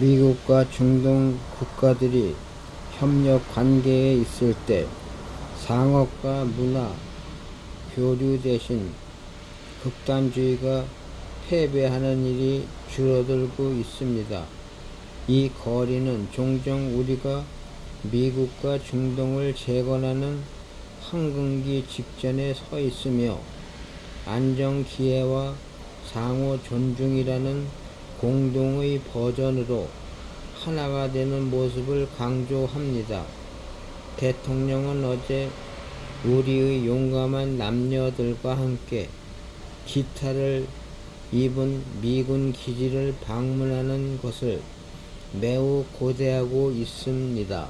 미국과 중동 국가들이 협력 관계에 있을 때 상업과 문화, 교류 대신 극단주의가 패배하는 일이 줄어들고 있습니다. 이 거리는 종종 우리가 미국과 중동을 재건하는 황금기 직전에 서 있으며 안정 기회와 상호 존중이라는 공동의 버전으로 하나가 되는 모습을 강조합니다. 대통령은 어제 우리의 용감한 남녀들과 함께 기타를 입은 미군 기지를 방문하는 것을 매우 고대하고 있습니다.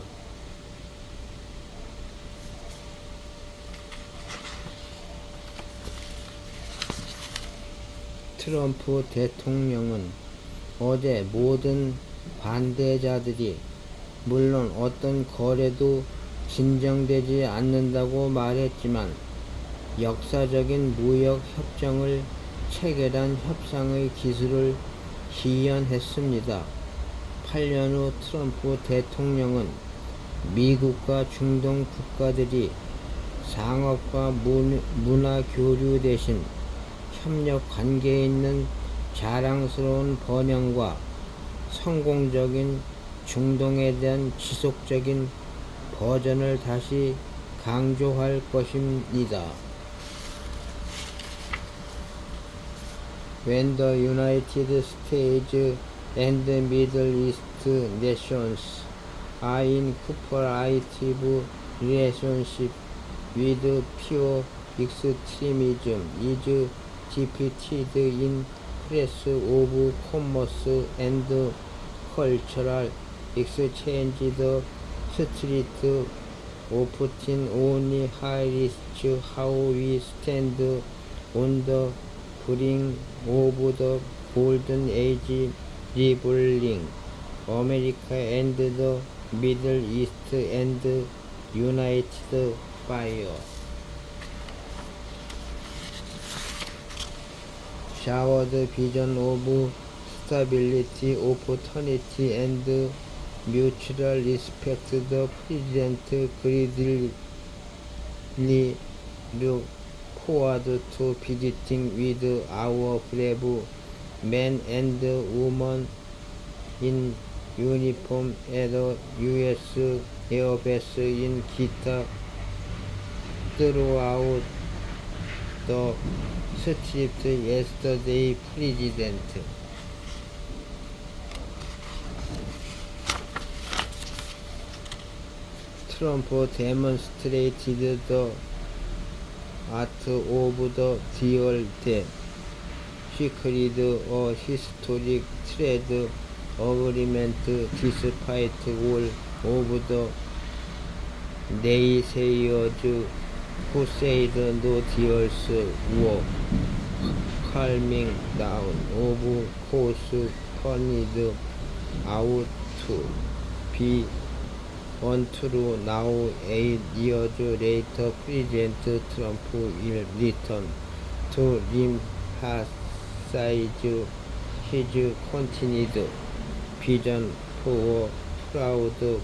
트럼프 대통령은 어제 모든 반대자들이 물론 어떤 거래도 진정되지 않는다고 말했지만 역사적인 무역 협정을 체결한 협상의 기술을 시연했습니다. 8년 후 트럼프 대통령은 미국과 중동 국가들이 상업과 문- 문화 교류 대신 협력 관계에 있는 자랑스러운 번영과 성공적인 중동에 대한 지속적인 버전을 다시 강조할 것입니다. States and the Middle East nations are in cooperative relationship with pure extremism is depicted in commerce and cultural exchange the street often only highlights how we stand on the brink of the golden age revealing America and the Middle East and United Fire. Showered vision of stability, opportunity, and mutual respect. The president greedily look forward to visiting with our brave men and women in uniform at U.S. Air Base in Kita throughout the street yesterday, President. Trump demonstrated the art of the deal that secured a historic trade agreement despite all of the naysayers were calming down of course turned out to be untrue now eight years later President Trump will return to emphasize his continued vision for a proud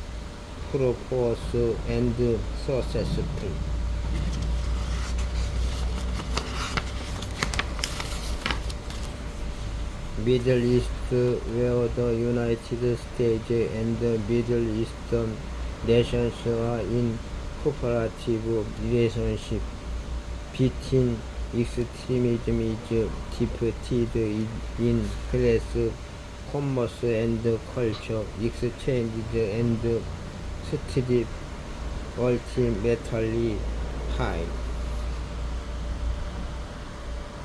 purpose and successful Middle East where the United States and the Middle Eastern nations are in cooperative relationship between extremism is depicted in, in class, commerce and culture, exchange and street ultimately high.